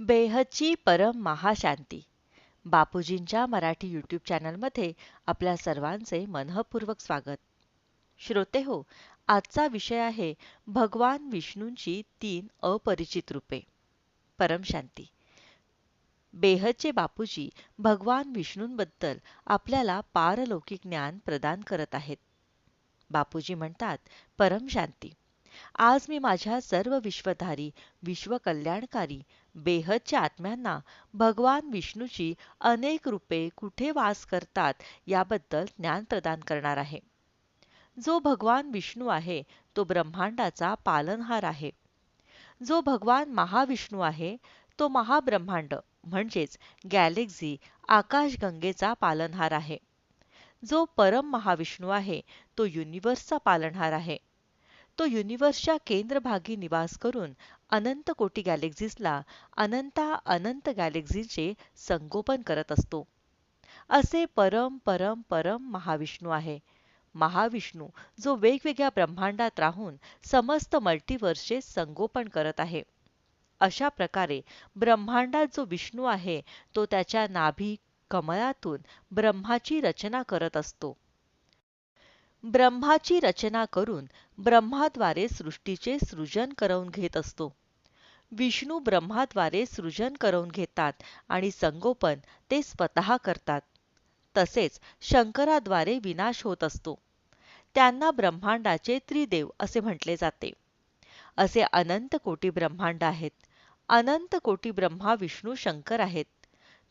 बेहची परम महाशांती बापूजींच्या मराठी यूट्यूब चॅनलमध्ये आपल्या सर्वांचे मनःपूर्वक स्वागत. श्रोते हो आजचा विषय आहे भगवान विष्णूंची तीन अपरिचित रूपे. परमशांती बेहचे बापूजी भगवान विष्णूंबद्दल आपल्याला पारलौकिक ज्ञान प्रदान करत आहेत. बापूजी म्हणतात परमशांती आज मी माझ्या सर्व विश्वधारी विश्वकल्याणकारी बेहदच्या आत्म्यांना भगवान विष्णूची अनेक रूपे कुठे वास करतात याबद्दल ज्ञान प्रदान करणार आहे. जो भगवान विष्णू आहे तो ब्रह्मांडाचा पालनहार आहे. जो भगवान महाविष्णू आहे तो महाब्रह्मांड म्हणजेच गॅलेक्झी आकाशगंगेचा पालनहार आहे. जो परम महाविष्णू आहे तो युनिव्हर्सचा पालनहार आहे. तो युनिव्हर्सच्या केंद्रभागी निवास करून अनंत कोटी गॅलेक्झीजला अनंता अनंत गॅलेक्झीचे संगोपन करत असतो. असे परम परम परम महाविष्णू आहे. महाविष्णू जो वेगवेगळ्या ब्रह्मांडात राहून समस्त मल्टिवर्सचे संगोपन करत आहे. अशा प्रकारे ब्रह्मांडात जो विष्णू आहे तो त्याच्या नाभी कमळातून ब्रह्माची रचना करत असतो. ब्रह्माची रचना करून ब्रह्माद्वारे सृष्टीचे सृजन करवून घेत असतो. विष्णू ब्रह्माद्वारे सृजन करवून घेतात आणि संगोपन ते स्वतः करतात. तसेच शंकराद्वारे विनाश होत असतो. त्यांना ब्रह्मांडाचे त्रिदेव असे म्हटले जाते. असे अनंत कोटी ब्रह्मांड आहेत. अनंत कोटी ब्रह्मा विष्णू शंकर आहेत.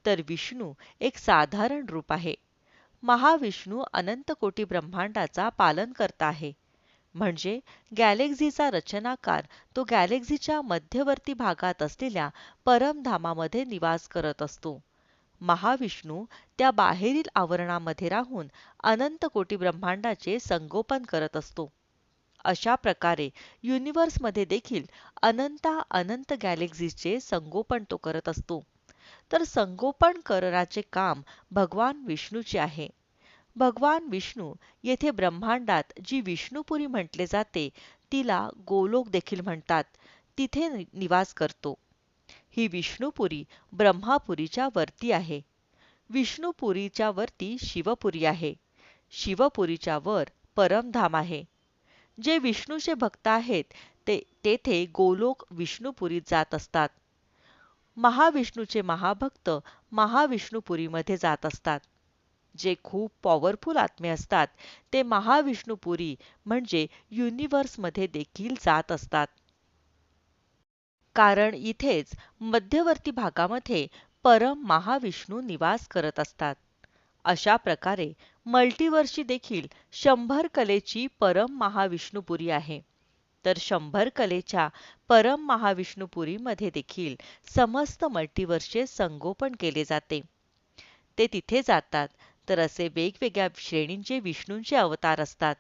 तर विष्णू एक साधारण रूप आहे. महाविष्णू अनंत कोटी ब्रह्मांडाचा पालन करता आहे. म्हणजे गॅलेक्झीचा रचनाकार तो गॅलेक्झीच्या मध्यवर्ती भागात असलेल्या परमधामामध्ये निवास करत असतो. महाविष्णू त्या बाहेरील आवरणामध्ये राहून अनंत कोटी ब्रह्मांडाचे संगोपन करत असतो. अशा प्रकारे युनिव्हर्समध्ये देखील अनंता अनंत गॅलेक्झीचे संगोपन तो करत असतो. तर संगोपन करण्याचे काम भगवान विष्णूचे आहे. भगवान विष्णू येथे ब्रह्मांडात जी विष्णुपुरी म्हटले जाते तिला गोलोक देखील म्हणतात. तिथे निवास करतो. ही विष्णुपुरी ब्रह्मापुरीच्या वरती आहे. विष्णुपुरीच्या वरती शिवपुरी आहे. शिवपुरीच्या वर परमधाम आहे. जे विष्णूचे भक्त आहेत ते तेथे गोलोक विष्णुपुरीत जात असतात. महाविष्णूचे महाभक्त महाविष्णुपुरीमध्ये जात असतात. जे खूप पॉवरफुल आत्मे असतात ते महाविष्णुपुरी म्हणजे युनिव्हर्समध्ये देखील जात असतात. कारण इथेच मध्यवर्ती भागामध्ये परम महाविष्णू निवास करत असतात. अशा प्रकारे मल्टिवर्सची देखील शंभर कलेची परम महाविष्णुपुरी आहे. तर शंभर कलेच्या परम महाविष्णुपुरीमध्ये देखील समस्त मल्टिवर्सचे संगोपन केले जाते. ते तिथे जातात तर असे वेगवेगळ्या श्रेणींचे विष्णूंचे अवतार असतात.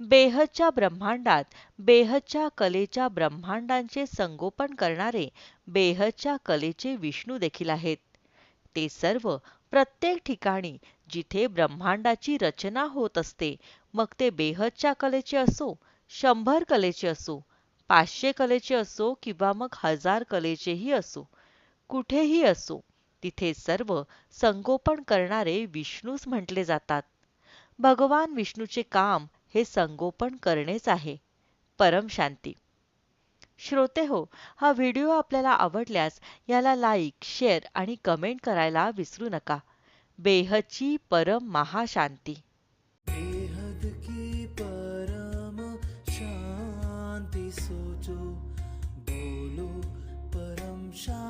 बेहदच्या ब्रह्मांडात बेहदच्या कलेच्या ब्रह्मांडांचे संगोपन करणारे बेहदच्या कलेचे विष्णू देखील आहेत. ते सर्व प्रत्येक ठिकाणी जिथे ब्रह्मांडाची रचना होत असते मग ते बेहदच्या कलेचे असो शंभर कलेचे असो पाचशे कलेचे असो किंवा मग हजार कलेचेही असो कुठेही असो तिथे सर्व संगोपन करणारे विष्णूच म्हटले जातात. भगवान विष्णूचे काम हे संगोपन करणेच आहे. परम शांती. श्रोते हो हा व्हिडिओ आपल्याला आवडल्यास याला लाईक शेअर आणि कमेंट करायला विसरू नका. बेहची परम महाशांती. बेहद की परम शांति सोचो. बोलो परम शांति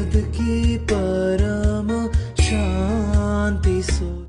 की परम शान्ति सु